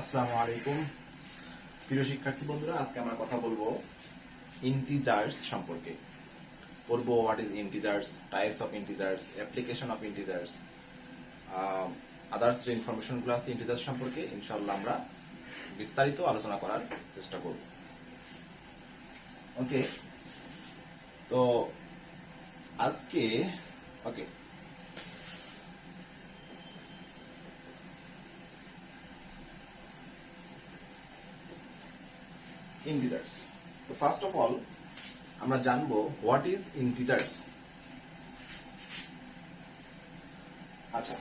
আসসালামু আলাইকুম। প্রিয় শিক্ষার্থী বন্ধুরা, আজকে আমরা কথা বলব ইন্টিজার্স সম্পর্কে। বলব what is integers types of integers application of integers others যে ইনফরমেশনগুলো আছে ইন্টিজার্স সম্পর্কে ইনশাল্লাহ আমরা বিস্তারিত আলোচনা করার চেষ্টা করব। ওকে তো আজকে ওকে ইন্টিজার্স তো ফার্স্ট অফ অল আমরা জানব হোয়াট ইজ ইন্টিজার্স আচ্ছা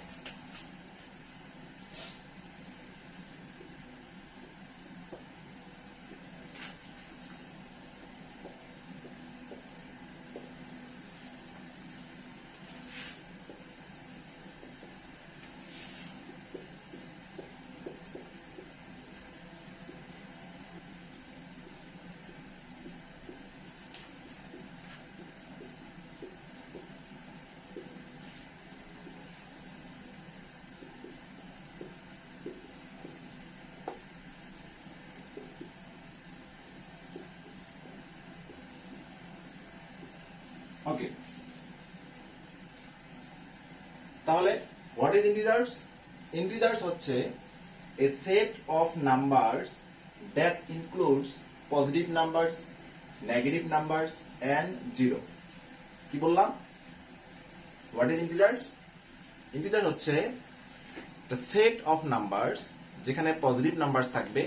ওকে তাহলে হোয়াট ইজ ইন্টিজার্স ইন্টিজার্স হচ্ছে a set of numbers that includes positive numbers negative numbers and zero কি বললাম? হোয়াট ইজ ইন্টিজার্স ইন্টিজার হচ্ছে একটা সেট অফ নাম্বারস যেখানে পজিটিভ নাম্বারস থাকবে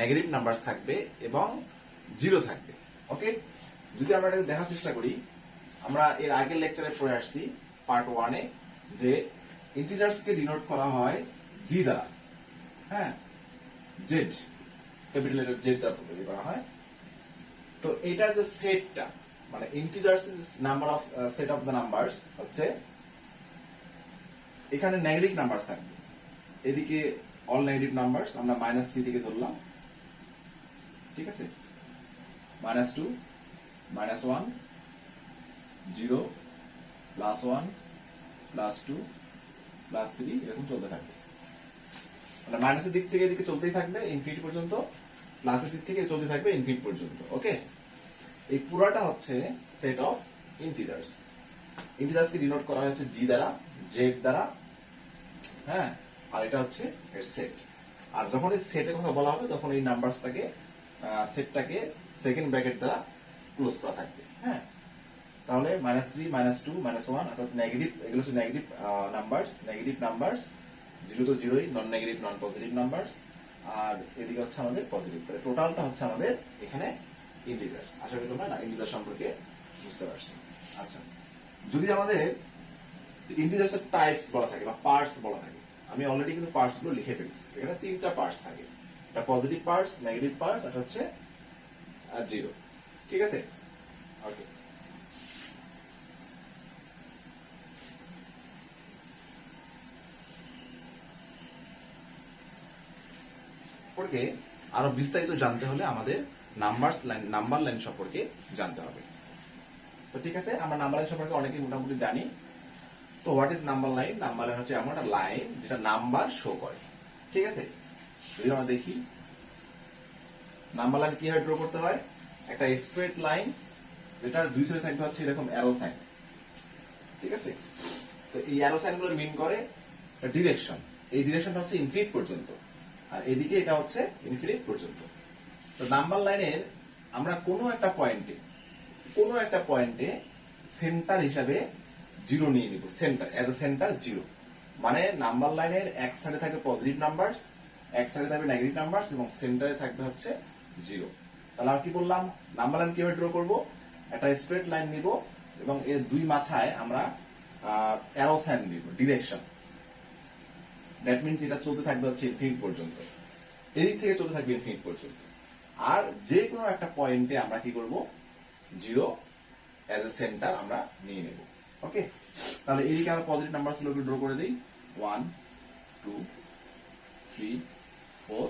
নেগেটিভ নাম্বারস থাকবে এবং জিরো থাকবে। ওকে যদি আমরা এটা দেখার চেষ্টা করি আমরা এর আগের লেকচারে পড়ে আসছি পার্ট ওয়ানে যে ইন্টিজার্সকে ডিনোট করা হয় জি দ্বারা। হ্যাঁ? জেড ক্যাপিটাল লেটার জেড দ্বারা তৈরি করা হয়। তো এটার যে সেটটা মানে integers number of set of the numbers হচ্ছে, এখানে নেগেটিভ নাম্বার থাকবে। এদিকে অল নেগেটিভ নাম্বারস আমরা মাইনাস থ্রি থেকে ধরলাম। ঠিক আছে? Minus two minus one zero plus one plus two plus three এরকম চলতে থাকবে। মানে মাইনাসের দিক থেকে এদিকে চলতেই থাকবে ইনফিনিটি পর্যন্ত প্লাসের দিক থেকে চলতে থাকবে ইনফিনিট পর্যন্ত ওকে এই পুরাটা হচ্ছে সেট অফ ইন্টিজার্স ইন্টিজার্সকে ডিনোট করা হয়েছে জি দ্বারা জেড দ্বারা হ্যাঁ? আর এটা হচ্ছে এর সেট আর যখন এই সেটের কথা বলা হবে, তখন এই নাম্বারসটাকে সেটটাকে সেকেন্ড ব্র্যাকেট দ্বারা ক্লোজ করা থাকবে হ্যাঁ? তাহলে minus three minus two minus one অর্থাৎ নেগেটিভ এগুলো হচ্ছে negative numbers negative numbers zero তো জিরোই non negative non positive numbers আর এদিকে হচ্ছে আমাদের পজিটিভ তাহলে টোটালটা হচ্ছে আমাদের এখানে ইন্টিজার্স আশা করি তোমরা না সম্পর্কে বুঝতে পারছ। আচ্ছা যদি আমাদের ইন্টিজার্সের টাইপস বলা থাকে বা পার্টস বলা থাকে, আমি অলরেডি কিন্তু পার্টসগুলো লিখে ফেলছি। এখানে তিনটা পার্টস থাকে। একটা পজিটিভ পার্টস নেগেটিভ পার্টস আর হচ্ছে জিরো ঠিক আছে? ওকে সম্পর্কে আরও বিস্তারিত জানতে হলে আমাদের নাম্বার লাইন নাম্বার লাইন সম্পর্কে জানতে হবে। তো ঠিক আছে, আমরা নাম্বার লাইন সম্পর্কে অনেকেই মোটামুটি জানি। তো what is number line number line হচ্ছে এমন একটা লাইন যেটা নাম্বার শো করে। ঠিক আছে? যদি আমরা দেখি নাম্বার লাইন কীভাবে ড্র করতে হয়? একটা স্ট্রেট লাইন যেটার দুই সাইডে থাকবে হচ্ছে এরকম অ্যারো সাইন ঠিক আছে? তো এই অ্যারো সাইনগুলো মিন করে ডিরেকশন এই ডিরেকশনটা হচ্ছে ইনফিনিট পর্যন্ত। আর এদিকে এটা হচ্ছে ইনফিনিট পর্যন্ত। তো নাম্বার লাইনের আমরা কোনো একটা পয়েন্টে কোনো একটা পয়েন্টে সেন্টার হিসাবে জিরো নিয়ে নিব centre as a centre zero মানে নাম্বার লাইনের এক সাইডে থাকবে পজিটিভ নাম্বারস এক সাইডে থাকবে নেগেটিভ নাম্বারস এবং সেন্টারে থাকবে হচ্ছে জিরো তাহলে আমরা কি বললাম? নাম্বার লাইন কীভাবে ড্র করব? একটা স্ট্রেট লাইন নিব এবং এর দুই মাথায় আমরা অ্যারো সাইন দিব ডিরেকশন দ্যাট মিনস এটা চলতে থাকবে হচ্ছে ইনফিনিট পর্যন্ত। এদিক থেকে চলতে থাকবে ইনফিনিট পর্যন্ত। আর যে কোনো একটা পয়েন্টে আমরা কি করব? জিরো অ্যাজ এ সেন্টার আমরা নিয়ে নেব। ওকে তাহলে এদিকে আমরা পজিটিভ নাম্বার গুলোকে ড্র করে দিই। One two three four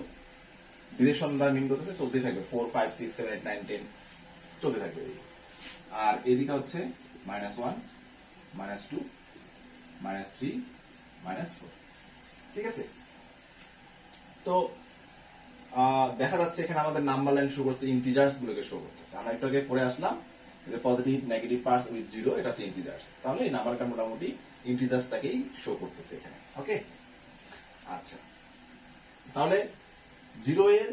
direction দ্বারা মিন করতেছে চলতেই থাকবে। Four five six seven eight nine ten চলতে থাকবে আর এদিকে হচ্ছে minus one minus two minus three minus four ঠিক আছে? তো দেখা যাচ্ছে এখানে আমাদের নাম্বার লাইন শো করছে ইন্টিজার্স গুলোকে শো করতেছে। আমরা একটু আগে পড়ে আসলাম positive negative parts with zero এটা হচ্ছে ইন্টিজার্স তাহলে এই নাম্বারটা মোটামুটি ইন্টিজার্সটাকেই শো করতেছে এখানে ওকে আচ্ছা। তাহলে জিরো এর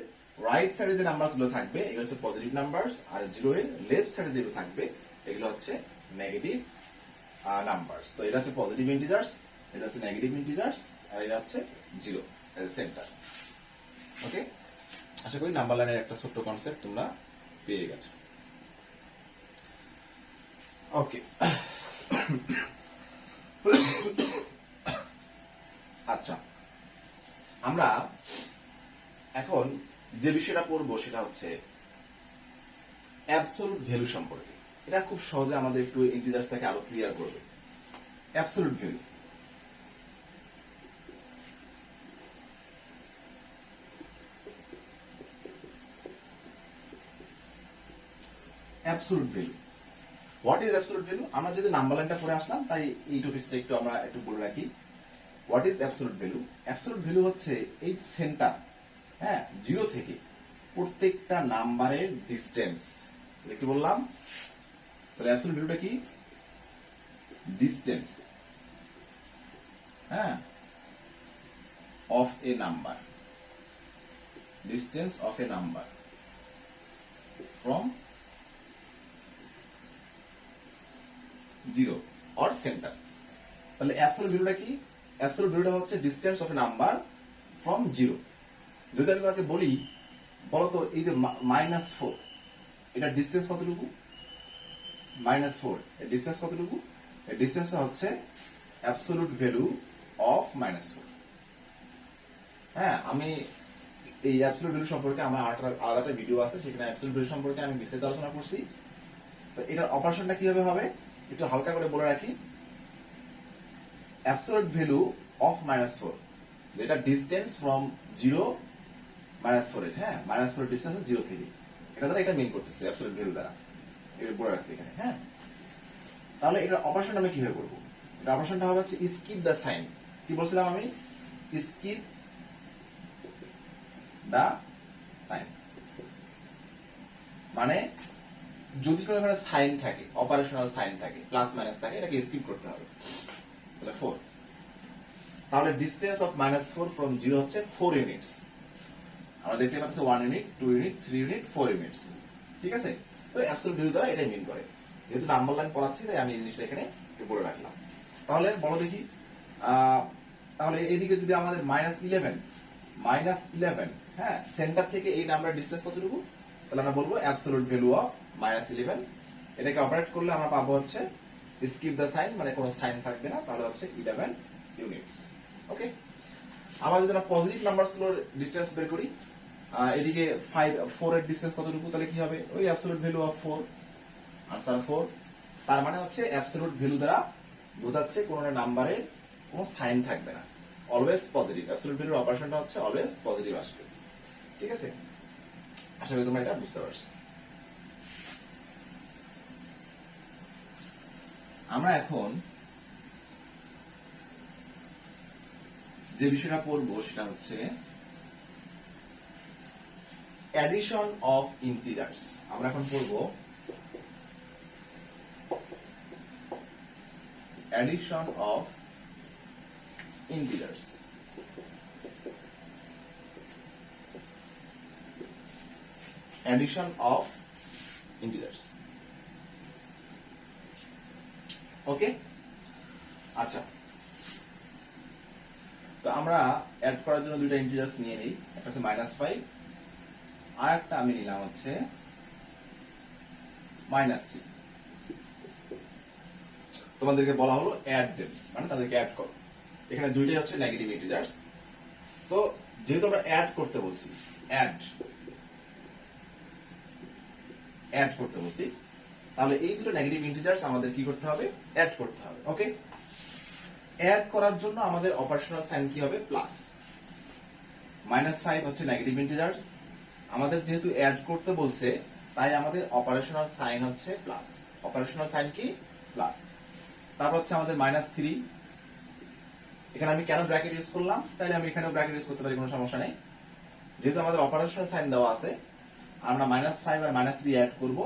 রাইট সাইডে যে নাম্বারগুলো থাকবে, এগুলো হচ্ছে পজিটিভ নাম্বার আর জিরো এর লেফট সাইডে যেগুলো থাকবে, এগুলো হচ্ছে নেগেটিভ নাম্বার তো এটা হচ্ছে পজিটিভ ইন্টিজার্স এটা হচ্ছে নেগেটিভ ইন্টিজার্স হচ্ছে জিরো সেন্টার ওকে আশা করি নাম্বার লাইনের একটা ছোট্ট কনসেপ্ট তোমরা পেয়ে গেছো। ওকে আচ্ছা আমরা এখন যে বিষয়টা পড়ব সেটা হচ্ছে অ্যাবসলুট ভ্যালু সম্পর্কে। এটা খুব সহজে আমাদের একটু ইন্টিজার্সটাকে আরও ক্লিয়ার করবে। Absolute value absolute value what is absolute value আমরা যদি নাম্বার লাইনটা পড়ে আসলাম, তাই এই টপিকটা একটু আমরা একটু বলে রাখি। What is absolute value absolute value হচ্ছে এই সেন্টার হ্যাঁ জিরো থেকে প্রত্যেকটা নাম্বারের ডিস্টেন্স কি বললাম? তাহলে অ্যাবসলুট ভ্যালুটা কি? ডিস্টেন্স হ্যাঁ of a number distance of a number from zero or centre তাহলে অ্যাবসলুট ভ্যালুটা কি? অ্যাবসলুট ভ্যালুটা হচ্ছে distance of a number from zero যদি আমি তাকে বলি, বলতো এই যে মাইনাস ফোর এটা ডিস্টেন্স কতটুকু? মাইনাস ফোর এর ডিস্টেন্স কতটুকু? এর ডিস্টেন্সটা হচ্ছে absolute value of minus four হ্যাঁ আমি এই অ্যাবসলুট ভ্যালু সম্পর্কে আমার আলাদা আলাদা ভিডিও আছে, সেখানে অ্যাবসলুট ভ্যালু সম্পর্কে আমি বিস্তারিত আলোচনা করছি। তো এটার অপারেশনটা কীভাবে হবে? একটু হালকা করে বলে রাখি। Absolute value of minus four যেটা distance from zero minus four হ্যাঁ? মাইনাস ফোর ডিস্টেন্স জিরো থেকে। এটা দ্বারা এটা মিন করতেছে অ্যাবসলুট ভ্যালু দ্বারা। এটা বলে রাখছি এখানে হ্যাঁ? তাহলে এটার অপারেশন আমি কীভাবে করব? এটা অপারেশনটা হবে হচ্ছে স্কিপ দ্য সাইন কি বলছিলাম আমি? স্কিপ দা সাইন মানে যদি কোনো এখানে সাইন থাকে অপারেশনাল সাইন থাকে প্লাস মাইনাস থাকে, এটাকে স্কিপ করতে হবে। তাহলে ফোর তাহলে distance of minus four from zero হচ্ছে ফোর ইউনিটস আমরা দেখতে পাচ্ছি one unit two unit three unit four units ঠিক আছে? তো অ্যাবসলুট ভ্যালু দ্বারা এটাই মিন করে। যেহেতু নাম্বার লাইন পড়াচ্ছি, তাই আমি এই জিনিসটা এখানে একটু বলে রাখলাম। তাহলে বলো দেখি তাহলে এদিকে যদি আমাদের মাইনাস ইলেভেন মাইনাস ইলেভেন হ্যাঁ সেন্টার থেকে এই নাম্বার ডিস্টেন্স কতটুকু? তাহলে আমরা বলব absolute value of minus eleven এটাকে অপারেট করলে আমরা পাবো হচ্ছে স্কিপ দ্য সাইন মানে কোনো সাইন থাকবে না, তাহলে হচ্ছে ইলেভেন ইউনিটস ওকে আবার যদি আমরা পজিটিভ নাম্বারগুলোর ডিস্টেন্স বের করি এদিকে ফাইভ ফোর এর ডিস্টেন্স কতটুকু, তাহলে কি হবে? ওই absolute value of four answer four তার মানে হচ্ছে অ্যাবসলুট ভ্যালু দ্বারা বোঝাচ্ছে কোন নাম্বারে কোনো সাইন থাকবে না। অলওয়েজ পজিটিভ অ্যাবসলুট ভ্যালুর অপারেশনটা হচ্ছে অলওয়েজ পজিটিভ আসবে। ঠিক আছে? আশা করি তোমরা এটা বুঝতে পারছ। আমরা এখন যে বিষয়টা পড়ব সেটা হচ্ছে অ্যাডিশন অফ ইন্টিজার্স আমরা এখন পড়ব addition of integers addition of integers okay আচ্ছা। তো আমরা অ্যাড করার জন্য দুইটা ইন্টিজার্স নিয়ে নিই। একটা হচ্ছে মাইনাস ফাইভ আর একটা আমি নিলাম হচ্ছে মাইনাস থ্রি তোমাদেরকে বলা হলো অ্যাড দেন মানে তাদেরকে অ্যাড করো। এখানে দুইটাই হচ্ছে নেগেটিভ ইন্টিজার্স তো যেহেতু আমরা অ্যাড করতে বলছি অ্যাড অ্যাড করতে বলছি তাহলে এই দুটো নেগেটিভ ইন্টিজার্স আমাদের কি করতে হবে? অ্যাড করতে হবে ওকে অ্যাড করার জন্য আমাদের অপারেশনাল সাইন কি হবে? প্লাস মাইনাস ফাইভ হচ্ছে নেগেটিভ ইন্টিজার্স আমাদের যেহেতু অ্যাড করতে বলছে, তাই আমাদের অপারেশনাল সাইন হচ্ছে প্লাস অপারেশনাল সাইন কি? প্লাস তারপর হচ্ছে আমাদের মাইনাস থ্রি এখানে আমি কেন ব্র্যাকেট ইউজ করলাম? চাইলে আমি এখানেও ব্র্যাকেট ইউজ করতে পারি, কোনো সমস্যা নেই। যেহেতু আমাদের অপারেশনাল সাইন দেওয়া আছে, আমরা মাইনাস ফাইভ আর মাইনাস থ্রি অ্যাড করব।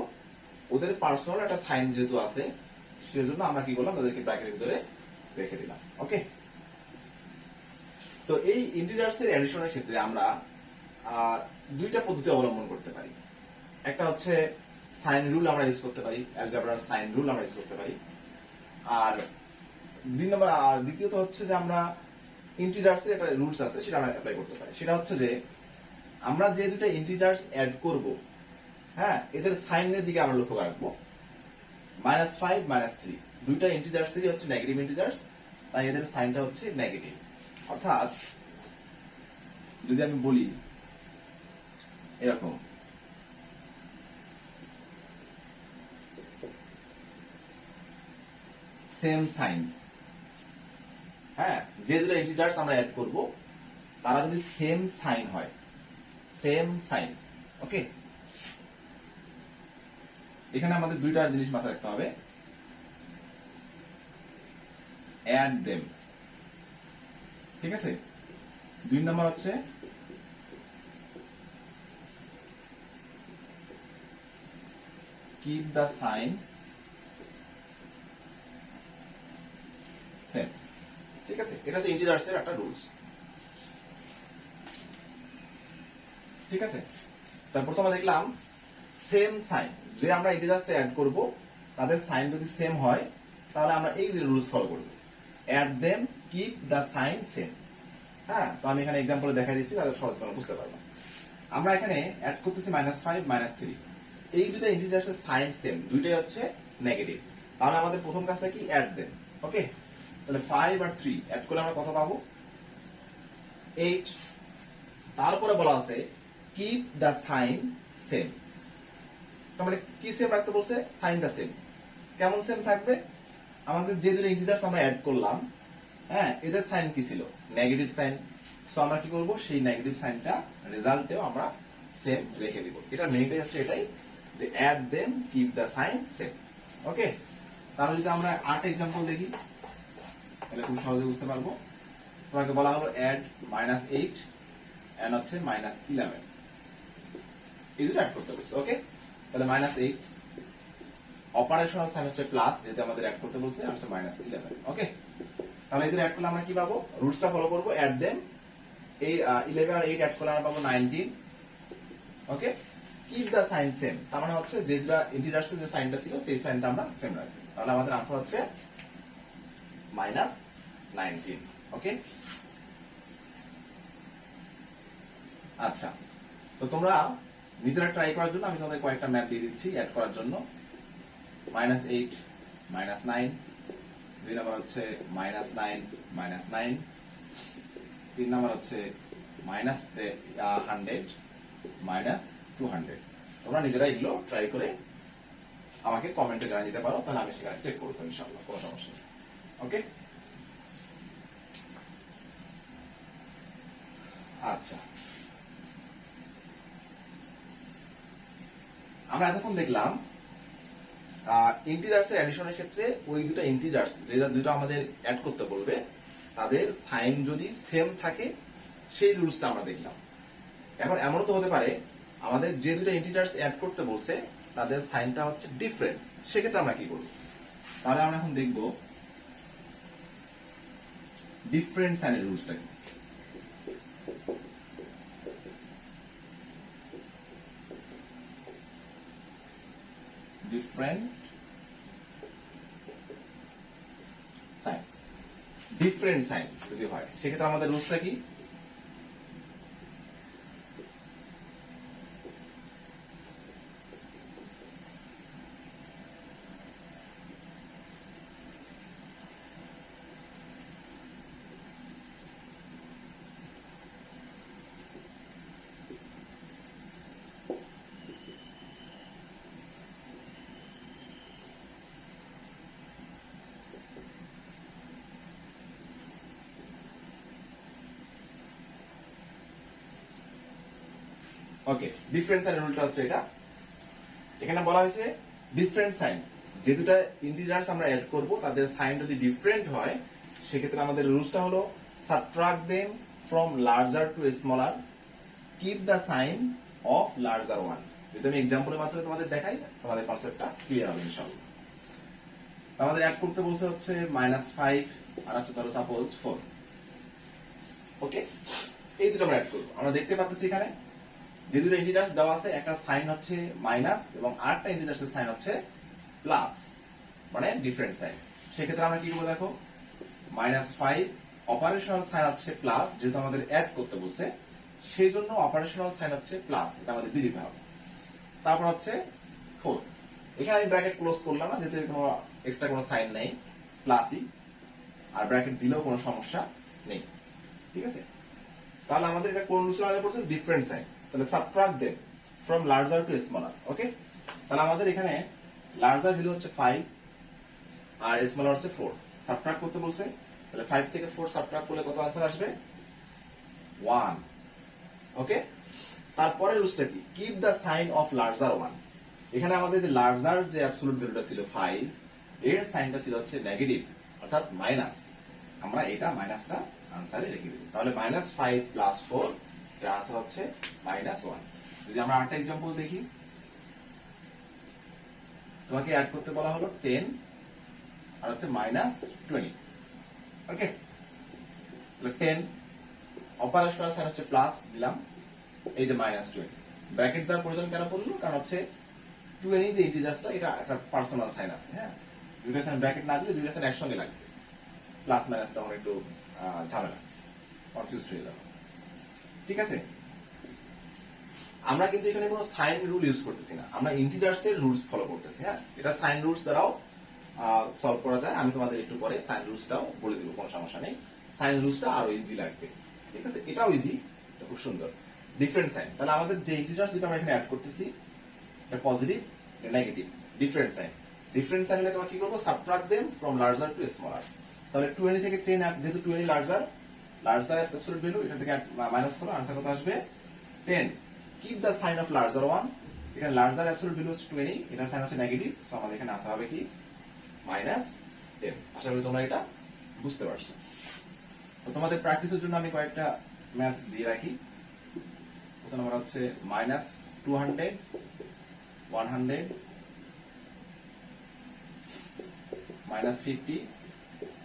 ওদের পার্সোনাল একটা সাইন যেহেতু আছে, সেজন্য আমরা কি করলাম, তাদেরকে ব্র্যাকেটের ভিতরে রেখে দিলাম ওকে তো এই ইন্টিজার্স এর অ্যাডিশনের ক্ষেত্রে আমরা দুইটা পদ্ধতি অবলম্বন করতে পারি। একটা হচ্ছে সাইন রুল আমরা ইউজ করতে পারি অ্যালজাবরার সাইন রুল আমরা ইউজ করতে পারি। আর দুই নম্বর, আর দ্বিতীয়ত হচ্ছে যে আমরা ইন্টিজার্স এর একটা রুলস আছে, সেটা আমরা অ্যাপ্লাই করতে পারি। সেটা হচ্ছে যে আমরা যে দুটো ইন্টিজার্স অ্যাড করব হ্যাঁ এদের সাইনের দিকে আমরা লক্ষ্য রাখব। মাইনাস ফাইভ মাইনাস থ্রি দুইটা ইন্টিজার্সেরই হচ্ছে নেগেটিভ ইন্টিজার্স তাই এদের সাইনটা হচ্ছে নেগেটিভ অর্থাৎ, যদি আমি বলি, এরকম। সেম সাইন হ্যাঁ যে দুটো ইন্টিজার্স আমরা অ্যাড করব, তারা যদি সেম সাইন হয় সেম সাইন ওকে এখানে আমাদের দুইটা জিনিস মাথায় রাখতে হবে। অ্যাড দেম ঠিক আছে? দুই নম্বর হচ্ছে, keep the sign সেম ঠিক আছে? এটা হচ্ছে ইন্টিজার্স এর একটা রুলস ঠিক আছে? তারপর প্রথমে দেখলাম সেম সাইন যে আমরা ইন্টিজার্সটা অ্যাড করব, তাদের সাইন যদি সেম হয়, তাহলে আমরা এই রুলস ফলো করব। Add them keep the sign same হ্যাঁ? তো আমি এখানে এক্সাম্পলে দেখা দিচ্ছি, তাহলে সহজ করে বুঝতে পারব আমরা এখানে অ্যাড করতেছি মাইনাস ফাইভ মাইনাস থ্রি এই দুটো ইন্টিজার্সের সাইন সেম দুইটাই হচ্ছে নেগেটিভ তাহলে আমাদের প্রথম কাজটা কি? অ্যাড দেন ওকে তাহলে ফাইভ আর থ্রি অ্যাড করলে আমরা কত পাবো? এইট তারপরে বলা আছে কিপ দ্য সাইন সেম মানে কি সেম রাখতে বলছে? সাইনটা সেম কেমন সেম থাকবে? আমাদের যে দুটো ইন্টিজার্স আমরা অ্যাড করলাম হ্যাঁ এদের সাইন কি ছিল? নেগেটিভ সাইন সো আমরা কি করব? সেই নেগেটিভ সাইনটা রেজাল্টেও আমরা সেম রেখে দিব। এটা মেইনটাই হচ্ছে এটাই যে add them keep the sign same okay তাহলে যদি আমরা আট এক্সাম্পল দেখি, তাহলে খুব সহজে বুঝতে পারব। তোমাকে বলা হলো অ্যাড মাইনাস এইট অ্যান্ড হচ্ছে মাইনাস ইলেভেন এই দুটো অ্যাড করতে বলছে ওকে তাহলে মাইনাস এইট অপারেশনাল সাইন হচ্ছে প্লাস যেটা আমাদের অ্যাড করতে বলছে আর মাইনাস ইলেভেন ওকে তাহলে এদের অ্যাড করলে আমরা কি পাবো? রুলসটা ফলো করব অ্যাড দেম এই ইলেভেন আর এইট অ্যাড করলে আমরা পাবো nineteen okay keep the sign same তার মানে হচ্ছে যে দুটা ইন্টিজার্সের যে সাইনটা ছিল, সেই সাইনটা আমরা সেম রাখব। তাহলে আমাদের আনসার হচ্ছে মাইনাস নাইনটিন ওকে আচ্ছা তো তোমরা নিজেরা ট্রাই করার জন্য আমি তোমাদের কয়েকটা ম্যাথ দিয়ে দিচ্ছি অ্যাড করার জন্য। মাইনাস এইট মাইনাস নাইন দুই নাম্বার হচ্ছে মাইনাস নাইন মাইনাস নাইন তিন নাম্বার হচ্ছে minus hundred minus two hundred তোমরা নিজেরা এগুলো ট্রাই করে আমাকে কমেন্টে জানিয়ে দিতে পারো, তাহলে আমি সেখানে চেক করব ইনশাল্লাহ কোনো সমস্যা নেই। ওকে আচ্ছা। আমরা এতক্ষণ দেখলাম ইন্টিজার্স এর অ্যাডিশনের ক্ষেত্রে ওই দুটো ইন্টিজার্স যে দুটো আমাদের অ্যাড করতে বলবে, তাদের সাইন যদি সেম থাকে, সেই রুলসটা আমরা দেখলাম। এখন এমনও তো হতে পারে, আমাদের যে দুটো ইন্টিজার্স অ্যাড করতে বলছে, তাদের সাইনটা হচ্ছে ডিফারেন্ট সেক্ষেত্রে আমরা কি করব? তাহলে আমরা এখন দেখব ডিফারেন্ট সাইনের রুলসটা কি। ডিফারেন্ট সাইন ডিফারেন্ট সাইন যদি হয় সেক্ষেত্রে আমাদের রুলসটা কি? ওকে ডিফারেন্ট সাইনের রুলটা হচ্ছে এটা। এখানে বলা হয়েছে ডিফারেন্ট সাইন যে দুটা ইন্টিজার্স আমরা অ্যাড করব, তাদের সাইন যদি ডিফারেন্ট হয়, সেক্ষেত্রে আমাদের রুলসটা হলো subtract them from larger to smaller keep the sign of larger one যদি আমি এক্সাম্পলের মাধ্যমে তোমাদের দেখাই, তোমাদের কনসেপ্টটা ক্লিয়ার হবে ইনশাআল্লাহ। আমাদের অ্যাড করতে বলছে হচ্ছে মাইনাস ফাইভ আর হচ্ছে ধরো সাপোজ ফোর ওকে এই দুটো আমরা অ্যাড করব। আমরা দেখতে পাচ্ছি এখানে যে ইন্টিজার্স দেওয়া আছে, একটা সাইন হচ্ছে মাইনাস এবং আরেকটা ইন্টিজার্সের সাইন হচ্ছে প্লাস মানে ডিফারেন্ট সাইন সেক্ষেত্রে আমরা কি করব দেখো? মাইনাস ফাইভ অপারেশনাল সাইন হচ্ছে প্লাস যেহেতু আমাদের অ্যাড করতে বলছে সেই জন্য অপারেশনাল সাইন হচ্ছে প্লাস এটা আমাদের দিয়ে দিতে হবে। তারপর হচ্ছে ফোর এখানে আমি ব্র্যাকেট ক্লোজ করলাম না, যেহেতু কোনো এক্সট্রা কোনো সাইন নেই প্লাসই আর ব্র্যাকেট দিলেও কোনো সমস্যা নেই। ঠিক আছে? তাহলে আমাদের এটা কোন রুলস আগে পড়ছে? ডিফারেন্ট সাইন তাহলে subtract them from larger to smaller okay তাহলে আমাদের এখানে লার্জার ভ্যালু হচ্ছে ফাইভ আর স্মলার হচ্ছে ফোর সাবট্রাক্ট করতে বলছে, তাহলে ফাইভ থেকে ফোর সাবট্রাক্ট করলে কত আনসার আসবে? ওয়ান ওকে তারপরে রুলসটা কি? Keep the sign of larger one এখানে আমাদের যে লার্জার যে অ্যাবসলুট ভ্যালুটা ছিল ফাইভ এর সাইনটা ছিল হচ্ছে নেগেটিভ অর্থাৎ মাইনাস আমরা এটা মাইনাসটা আনসারে রেখে দেবো। তাহলে মাইনাস ফাইভ প্লাস ফোর এর আনসার হচ্ছে মাইনাস ওয়ান যদি আমরা আরেকটা এক্সাম্পল দেখি। তোমাকে অ্যাড করতে বলা হলো টেন আর হচ্ছে minus twenty okay ten operational sign হচ্ছে প্লাস দিলাম। এই যে মাইনাস টোয়েন্টি ব্র্যাকেট দেওয়ার প্রয়োজন কেন পড়ল? কারণ হচ্ছে টোয়েন্টি যে ইন্টিজার্সটা এটা একটা পার্সোনাল সাইন আছে হ্যাঁ? দুইটা সাইন ব্র্যাকেট না দিলে দুইটা সাইন একসঙ্গে লাগবে। প্লাস মাইনাস তখন একটু ঝামেলা। কনফিউজ হয়ে যাবে। ঠিক আছে? আমরা কিন্তু এখানে কোনো সাইন রুল ইউজ করতেছি না। আমরা ইন্টিজার্স এর রুলস ফলো করতেছি হ্যাঁ? এটা সাইন রুলস দ্বারাও সলভ করা যায়। আমি তোমাদের একটু পরে সাইন রুলসটাও বলে দিব, কোনো সমস্যা নেই। সাইন রুলসটা আরও ইজি লাগবে, ঠিক আছে? এটাও ইজি এটা খুব সুন্দর। ডিফারেন্ট সাইন তাহলে আমাদের যে ইন্টিজার্স দুটো আমরা এখানে অ্যাড করতেছি, এটা পজিটিভ এটা negative different sign different sign হলে তোমার কি করব? Subtract them from larger to smaller তাহলে টোয়েন্টি থেকে টেন যেহেতু twenty larger larger absolute value এটা থেকে মাইনাস করো আনসার কত আসবে? Ten keep the sign of larger one এখানে লার্জার অ্যাবসলিউট ভ্যালু হচ্ছে টোয়েন্টি এটার সাইন হচ্ছে নেগেটিভ সো আমাদের এখানে আসা হবে কি? মাইনাস টেন আশা করি তোমরা এটা বুঝতে পারছ। তো তোমাদের প্র্যাকটিসের জন্য আমি কয়েকটা ম্যাথস দিয়ে রাখি। প্রথম নাম্বার হচ্ছে minus two hundred one hundred minus fifty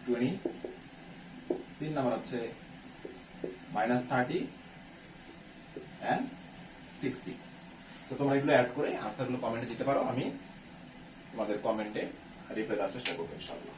twenty তিন নাম্বার হচ্ছে মাইনাস থার্টি অ্যান্ড সিক্সটি তো তোমরা এগুলো অ্যাড করে আনসারগুলো কমেন্টে দিতে পারো, আমি তোমাদের কমেন্টে রিপ্লাই দেওয়ার চেষ্টা করব, ইনশাআল্লাহ।